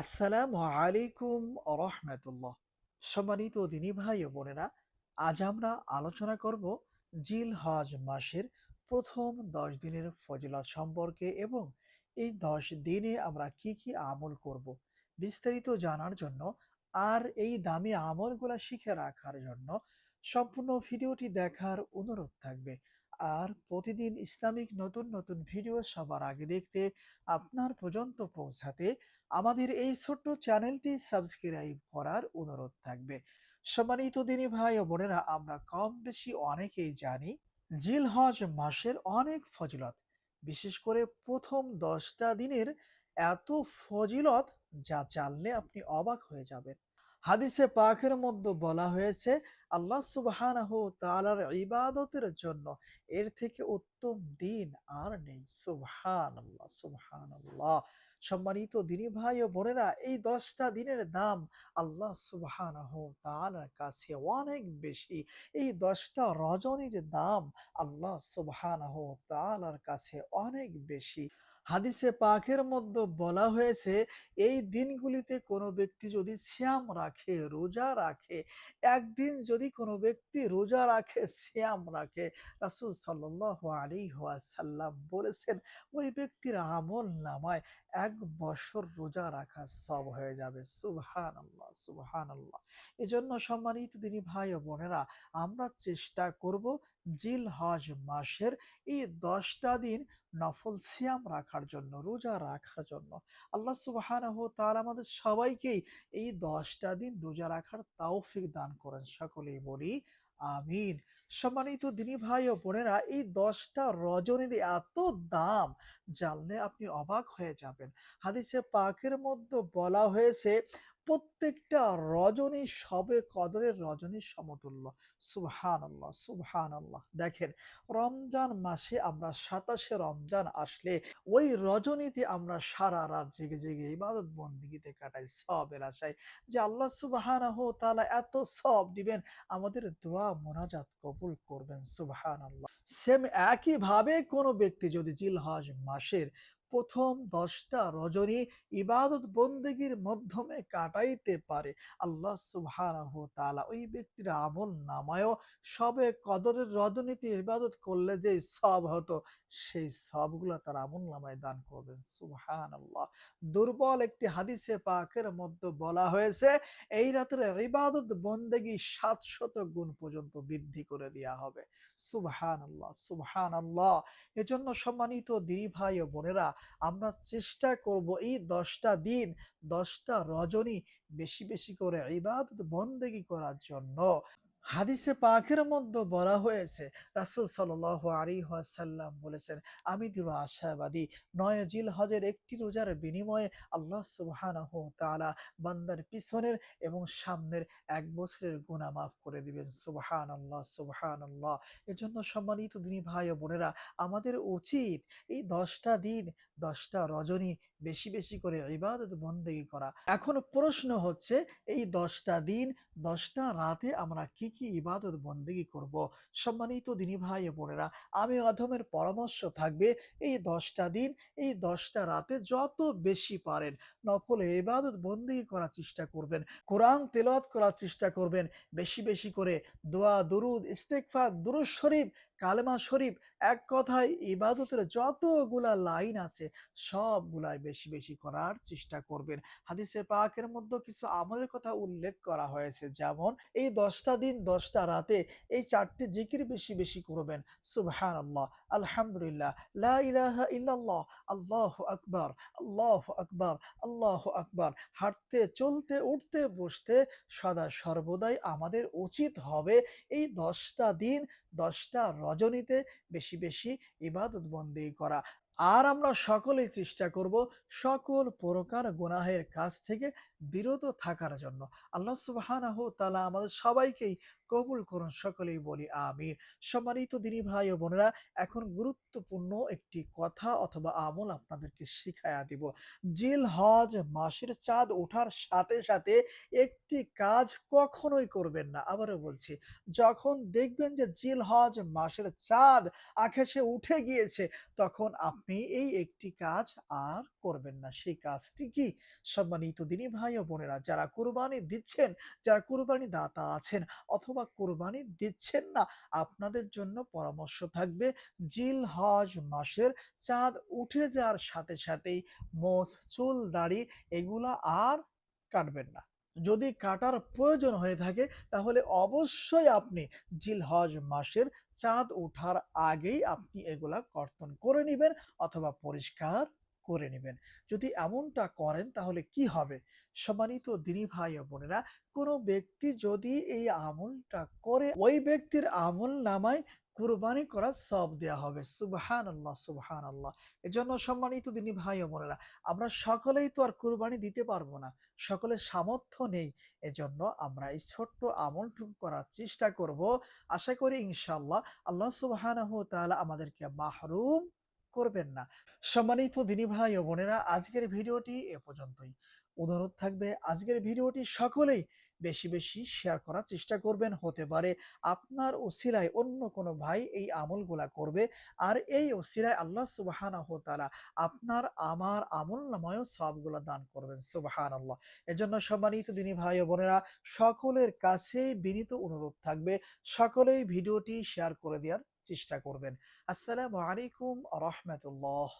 আসসালামু আলাইকুম রহমতুল্লাহ সম্মানিত দিনী ভাই ও বোনেরা, আজ আমরা আলোচনা করব জিল হজ মাসের প্রথম দশ দিনের ফজিলত সম্পর্কে এবং এই দশ দিনে আমরা কি কি আমল করব বিস্তারিত জানার জন্য আর এই দামি আমলগুলা শিখে রাখার জন্য সম্পূর্ণ ভিডিওটি দেখার অনুরোধ থাকবে। আর প্রতিদিন ইসলামিক নতুন নতুন ভিডিও সবার আগে দেখতে আপনার পর্যন্ত পৌঁছাতে আমাদের এই ছোট্ট চ্যানেলটি সাবস্ক্রাইব করার অনুরোধ থাকবে। সম্মানিত দিনী ভাই ও বোনেরা, আমরা কম বেশি অনেকেই জানি জিল হজ মাসের অনেক ফজিলত। বিশেষ করে প্রথম দশটা দিনের এত ফজিলত যা জানলে আপনি অবাক হয়ে যাবেন। হাদিসে পাকের মধ্যে বলা হয়েছে, আল্লাহ তাআলার ইবাদতের জন্য এর থেকে উত্তম দিন আর নেই। সুবহানাল্লাহ সুবহানাল্লাহ। সম্মানিত দিনী ভাই ও বোনেরা, এই দশটা দিনের দাম আল্লাহ সুবহানাহ কাছে অনেক বেশি। এই দশটা রজনীর দাম আল্লাহ সুবহানাহ কাছে অনেক বেশি। হাদিসে পাকের মধ্যে বলা হয়েছে, এই দিনগুলিতে কোনো ব্যক্তি যদি শ্যাম রাখে, রোজা রাখে, একদিন যদি কোনো ব্যক্তি রোজা রাখে শ্যাম রাখে। রাসূল আলাইহি ওয়াসাল্লাম বলেছেন, ওই ব্যক্তির আমল নামায় এক বছর রোজা রাখা সব হয়ে যাবে। সুবহান আল্লাহ সুবহান আল্লাহ এজন্য সম্মানিত দিনী ভাই ও বোনেরা, আমরা চেষ্টা করব জিল হজ মাসের এই দশটা দিন নফল সিয়াম রাখার জন্য, রোজা রাখার জন্য। আল্লাহ সুবহানাহু তাআলা আমাদের সবাইকেই এই দশটা দিন রোজা রাখার তাওফিক দান করেন, সকলেই বলি আমিন। সম্মানিত দিনী ভাই ও বোনেরা, এই দশটা রজনীর এত দাম জানলে আপনি অবাক হয়ে যাবেন। হাদিসে পাকের মধ্যে বলা হয়েছে প্রত্যেকটা রজনী সবে কদরের রজনীর সমতুল্য। সুবহান আল্লাহ সুবহান আল্লাহ দেখেন, রমজান মাসে আমরা সাতাশে রমজান আসলে ওই রজনীতে আমরা সারা রাত জেগে জেগে ইবাদত বন্দিগিতে কাটাই, সবের আশায় যে আল্লাহ সুবহানাহু তাআলা এত সব দিবেন, আমাদের দোয়া মোনাজাত কবুল করবেন সুবহান আল্লাহ সেম একই ভাবে কোনো ব্যক্তি যদি জিলহজ মাসের প্রথম দশটা রজনী ইবাদত বন্দেগীর মাধ্যমে কাটাইতে পারে। আল্লাহ সুবহানাহু তাআলা ওই ব্যক্তির আমল নামায়ও সবে কদরের রজনীতে ইবাদত করলে যে সব হতো, সেই সবগুলো তার আমল নামায় দান করবেন। সুবহানাল্লাহ। দুর্বল একটি হাদিসে পাকের মধ্যে বলা হয়েছে, এই রাতের ইবাদত বন্দেগী সাতশত গুণ পর্যন্ত বৃদ্ধি করে দেওয়া হবে। সুবহানাল্লাহ সুবহানাল্লাহ। এজন্য সম্মানিত দিদি ভাই ও বোনেরা আমরা চেষ্টা করব এই দশটা দিন, দশটা রজনী বেশি বেশি করে ইবাদত বন্দেগী করার জন্য। হাদিসে পাকের মধ্যে বলা হয়েছে, রাসূল সাল্লাল্লাহু আলাইহি ওয়াসাল্লাম বলেছেন, আমি দৃঢ় আশাবাদী, নয় জিল হজের একটি রোজার বিনিময়ে আল্লাহ তাআলা বান্দার পিছনের এবং সামনের এক বছরের গুণা মাফ করে দিবেন। সুবহানাল্লাহ সুবহানাল্লাহ। এজন্য সম্মানিত দিনী ভাই ও বোনেরা, আমাদের উচিত এই দশটা দিন, দশটা রজনী বেশি বেশি করে ইবাদত বন্দেগী করা। এখন প্রশ্ন হচ্ছে, এই দশটা দিন, দশটা রাতে আমরা কি কি ইবাদত বন্দেগি করব? সম্মানিত দিনী ভাই বোনেরা, আমি অধমের পরামর্শ থাকবে, এই দশটা দিন, এই দশটা রাতে যত বেশি পারেন, নফল ইবাদত বন্দেগি করার চেষ্টা করবেন, কোরআন তেলাওয়াত করার চেষ্টা করবেন, বেশি বেশি করে দোয়া, দরুদ ইস্তেকফা দুরুদ শরীফ কালেমা শরীফ এক কথায় ইবাদতের যতগুলা লাইন আছে, সবগুলাই বেশি বেশি করার চেষ্টা করবেন। হাদিসে পাকের মধ্যে কিছু আমলের কথা উল্লেখ করা হয়েছে, যেমন এই দশটা দিন, দশটা রাতে এই চারটি জিকির বেশি বেশি করবেন। সুবহান আল্লাহ আলহামদুলিল্লাহ, লা ইল্লাল্লাহ, আল্লাহ আকবার আল্লাহ আকবার আল্লাহ আকবার। হাঁটতে, চলতে, উঠতে, বসতে সদা সর্বদাই আমাদের উচিত হবে এই দশটা দিন, দশটা রজনীতে বেশি বেশি ইবাদত বন্দি করা। আর আমরা সকলেই চেষ্টা করব সকল প্রকার গুনাহের কাছ থেকে বিরত থাকার জন্য। আল্লাহ সুবহানাহু তাআলা আমাদের সবাইকেই কবুল করুন, সকলেই বলি আমিন। সম্মানিত দিনী ভাই ও বোনেরা, এখন গুরুত্বপূর্ণ একটি কথা অথবা আমল আপনাদেরকে শিখায়া দিব। জিল হজ মাসের চাঁদ ওঠার সাথে সাথে একটি কাজ কখনোই করবেন না। আবারও বলছি, যখন দেখবেন যে জিল হজ মাসের চাঁদ আকাশে উঠে গিয়েছে, তখন আপনি এই একটি কাজ আর করবেন না। সেই কাজটি কি? সম্মানিত দিনী ভাই ও বোনেরা, যারা কুরবানি দিচ্ছেন, যারা কুরবানি দাতা আছেন অথবা কুরবানি দিচ্ছেন না, আপনাদের জন্য পরামর্শ থাকবে জিল হজ মাসের চাঁদ উঠে যাওয়ার সাথে সাথেই মোষ, চুল, দাড়ি এগুলা আর কাটবেন না। যদি কাটার প্রয়োজন হয়ে থাকে, তাহলে অবশ্যই আপনি জিলহজ মাসের চাঁদ ওঠার আগেই আপনি এগুলা কর্তন করে নেবেন অথবা পরিষ্কার করে নেবেন। যদি এমনটা করেন তাহলে কি হবে? সম্মানিত দিনী ভাই ও বোনেরা, কোনো ব্যক্তি যদি এই আমলটা করে, ওই ব্যক্তির আমল নামায় কুরবানি করার সব দেয়া হবে। সুবহান আল্লাহ সুবহান আল্লাহ এজন্য সম্মানিত দিনী ভাই ও বোনেরা, আমরা সকলেই তো আর কুরবানি দিতে পারব না। সকলের সামর্থ্য নেই। এজন্য আমরা এই ছোট্ট আমলটুকু করার চেষ্টা করব। আশা করি ইনশাআল্লাহ আল্লাহ সুবহানাহু ওয়া তাআলা আমাদেরকে মাহরুম করবেন না। সম্মানিত দিনী ভাই ও বোনেরা, আজকের ভিডিওটি এ পর্যন্তই। অনুরোধ থাকবে, আজকের ভিডিওটি সকলেই বেশি বেশি শেয়ার করার চেষ্টা করবেন। হতে পারে আপনার ওসিলায় অন্য কোনো ভাই এই আমলগুলা করবে, আর এই ওসিলায় আল্লাহ সুবহানাহু ওয়া আপনার, আমার আমল নামায়ও সবগুলা দান করবেন। সুবাহান আল্লাহ এজন্য সম্মানিত দিনী ভাই ও বোনেরা, সকলের কাছেই বিনীত অনুরোধ থাকবে, সকলেই ভিডিওটি শেয়ার করে দেওয়ার চেষ্টা করবেন। আসসালামু আলাইকুম রহমতুল্লাহ।